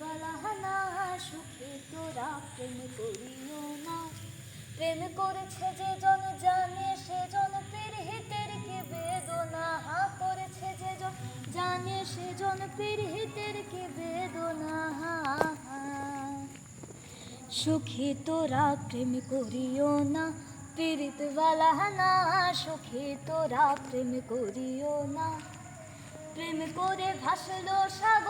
বালাহানা সুখে তোরা প্রেম করিও না প্রেম করেছে যে জন জানে সে জন পিরহিতের কি বেদনা হা করেছে যে জন জানে সে জন পিরহিতের কি বেদনা। সুখী তোরা প্রেম করিও না পীড়িত বালাহানা সুখী তোরা প্রেম করিও না প্রেম করে ভাসলো সাগরে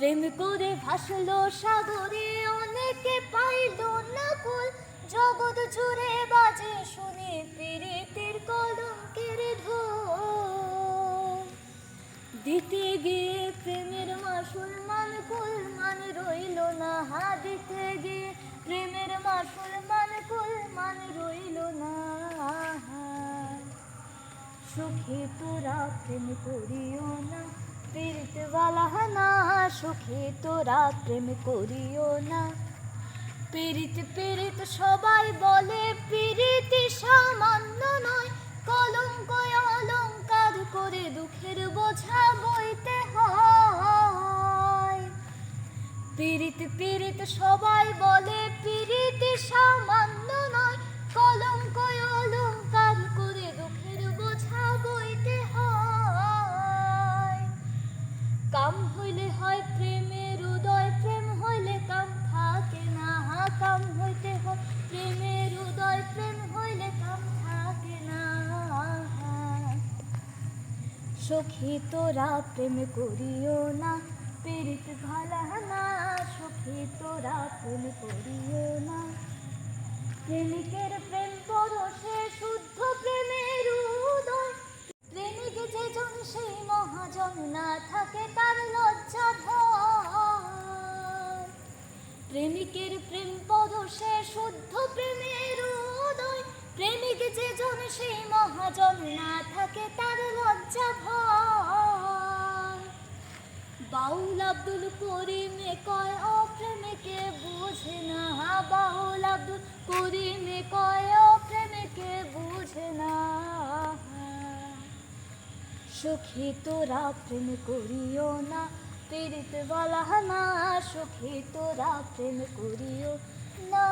প্রেম করে ভাসলো সাগরে, অনেকে পাইল না কুল জগৎ জুড়ে বাজে শুনি পীড়িতের কলঙ্কের দিতে গিয়ে প্রেমের মাসুল মান কুল মান রইল না, হা দিতে গিয়ে প্রেমের মাসুল মান কুল মান রইল না সুখে তোরা প্রেম করিও না পীড়িত বালা না, সুখে তোরা প্রেম করিও না। পীড়িত পীড়িত সবাই বলে, পীড়িতি সামান্য নয় কলঙ্ক অলঙ্কার করে দুঃখের বোঝা বইতে হয়। পীড়িত পীড়িত সবাই বলে, পীড়িতি সামান্য কাম হইলে হয় প্রেমের উদয়, প্রেম হইলে কাম থাকে না হা কাম হইতে হয় প্রেমের উদয়, প্রেম হইলে কাম থাকে না। সখী তোরা প্রেম করিও না, পীড়িত ভালা না, সখী তোরা প্রেম করিও না। প্রেমিকের প্রেম না থাকে তার লজ্জা ভয়। প্রেমিকের প্রেম পরশে শুদ্ধ প্রেমের উদয়। প্রেমিক যে জন সেই মহাজন না থাকে তার লজ্জা ভয়। বাউল আব্দুল করিমে কয় অপ্রেমিকে বুঝে না বাউল আব্দুল করিমে কয় সুখী তোরা প্রেম করিও না পীড়িত বলা না সুখী তোরা প্রেম করিও না।